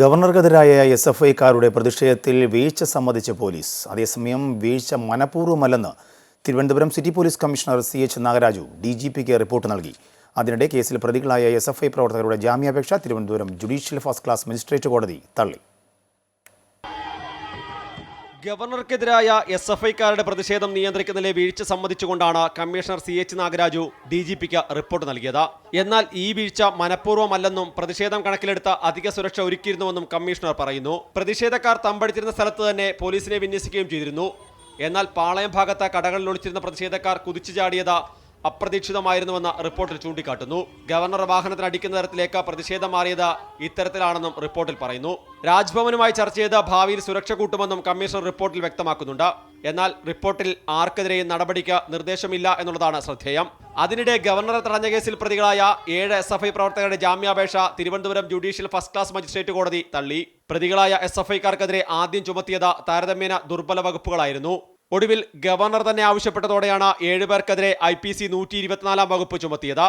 ഗവർണർക്കെതിരായ S F ഐക്കാരുടെ പ്രതിഷേധത്തിൽ വീഴ്ച സമ്മതിച്ച police. അതേസമയം വീഴ്ച മനഃപൂർവമല്ലെന്ന് Thiruvananthapuram city police commissioner C H Nagaraju D G പിക്ക് റിപ്പോർട്ട് നൽകി. അതിനിടെ കേസിൽ പ്രതികളായ എസ് എഫ് ഐ പ്രവർത്തകരുടെ ജാമ്യാപേക്ഷ Thiruvananthapuram judicial first class magistrate കോടതി തള്ളി. ഗവർണർക്കെതിരായ എസ് എഫ് ഐക്കാരുടെ പ്രതിഷേധം നിയന്ത്രിക്കുന്നതിലെ വീഴ്ച സംബന്ധിച്ചുകൊണ്ടാണ് commissioner C H Nagaraju D G പിക്ക് റിപ്പോർട്ട് നൽകിയത്. എന്നാൽ ഈ വീഴ്ച മനഃപൂർവമല്ലെന്നും പ്രതിഷേധം കണക്കിലെടുത്ത അധിക സുരക്ഷ ഒരുക്കിയിരുന്നുവെന്നും കമ്മീഷണർ പറയുന്നു. പ്രതിഷേധക്കാർ തമ്പടിച്ചിരുന്ന സ്ഥലത്ത് തന്നെ പോലീസിനെ വിന്യസിക്കുകയും ചെയ്തിരുന്നു. എന്നാൽ പാളയം ഭാഗത്ത് കടകളിൽ ഒളിച്ചിരുന്ന പ്രതിഷേധക്കാർ കുതിച്ചു ചാടിയത് അപ്രതീക്ഷിതമായിരുന്നുവെന്ന് റിപ്പോർട്ടിൽ ചൂണ്ടിക്കാട്ടുന്നു. ഗവർണർ വാഹനത്തിന് അടിക്കുന്ന തരത്തിലേക്ക് പ്രതിഷേധം മാറിയത് ഇത്തരത്തിലാണെന്നും റിപ്പോർട്ടിൽ പറയുന്നു. രാജ്ഭവനുമായി ചർച്ച ചെയ്ത് ഭാവിയിൽ സുരക്ഷ കൂട്ടുമെന്നും കമ്മീഷണർ റിപ്പോർട്ടിൽ വ്യക്തമാക്കുന്നുണ്ട്. എന്നാൽ റിപ്പോർട്ടിൽ ആർക്കെതിരെയും നടപടിക്ക് നിർദ്ദേശമില്ല എന്നുള്ളതാണ് ശ്രദ്ധേയം. അതിനിടെ ഗവർണറെ തടഞ്ഞ കേസിൽ പ്രതികളായ ഏഴ് എസ് എഫ് ഐ പ്രവർത്തകരുടെ ജാമ്യാപേക്ഷ Thiruvananthapuram judicial first class magistrate കോടതി തള്ളി. പ്രതികളായ എസ് എഫ് ഐക്കാർക്കെതിരെ ആദ്യം ചുമത്തിയത് താരതമ്യേന ദുർബല വകുപ്പുകളായിരുന്നു. ഒടുവിൽ ഗവർണർ തന്നെ ആവശ്യപ്പെട്ടതോടെയാണ് ഏഴുപേർക്കെതിരെ ഐ പി സി നൂറ്റി ഇരുപത്തിനാലാം വകുപ്പ് ചുമത്തിയത്.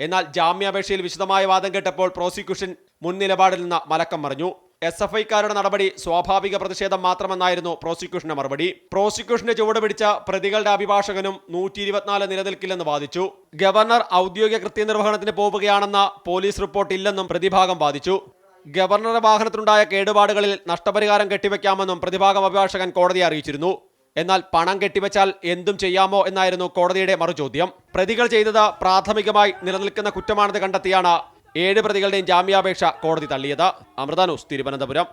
എന്നാൽ ജാമ്യാപേക്ഷയിൽ വിശദമായ വാദം കേട്ടപ്പോൾ പ്രോസിക്യൂഷൻ മുൻ നിലപാടിൽ നിന്ന് മലക്കം മറിഞ്ഞു. എസ് എഫ് ഐക്കാരുടെ നടപടി സ്വാഭാവിക പ്രതിഷേധം മാത്രമെന്നായിരുന്നു പ്രോസിക്യൂഷന്റെ മറുപടി. പ്രോസിക്യൂഷന്റെ ചുവട് പിടിച്ച പ്രതികളുടെ അഭിഭാഷകനും നൂറ്റി ഇരുപത്തിനാല് നിലനിൽക്കില്ലെന്ന് വാദിച്ചു. ഗവർണർ ഔദ്യോഗിക കൃത്യനിർവഹണത്തിന് പോവുകയാണെന്ന പോലീസ് റിപ്പോർട്ട് ഇല്ലെന്നും പ്രതിഭാഗം വാദിച്ചു. ഗവർണറുടെ വാഹനത്തിനുണ്ടായ കേടുപാടുകളിൽ നഷ്ടപരിഹാരം കെട്ടിവെക്കാമെന്നും പ്രതിഭാഗം അഭിഭാഷകൻ കോടതിയെ അറിയിച്ചിരുന്നു. എന്നാൽ പണം കെട്ടിവെച്ചാൽ എന്തും ചെയ്യാമോ എന്നായിരുന്നു കോടതിയുടെ മറുചോദ്യം. പ്രതികൾ ചെയ്തത് പ്രാഥമികമായി നിലനിൽക്കുന്ന കുറ്റമാണെന്ന് കണ്ടെത്തിയാണ് ഏഴ് പ്രതികളുടെയും ജാമ്യാപേക്ഷ കോടതി തള്ളിയത്. അമൃത ന്യൂസ് തിരുവനന്തപുരം.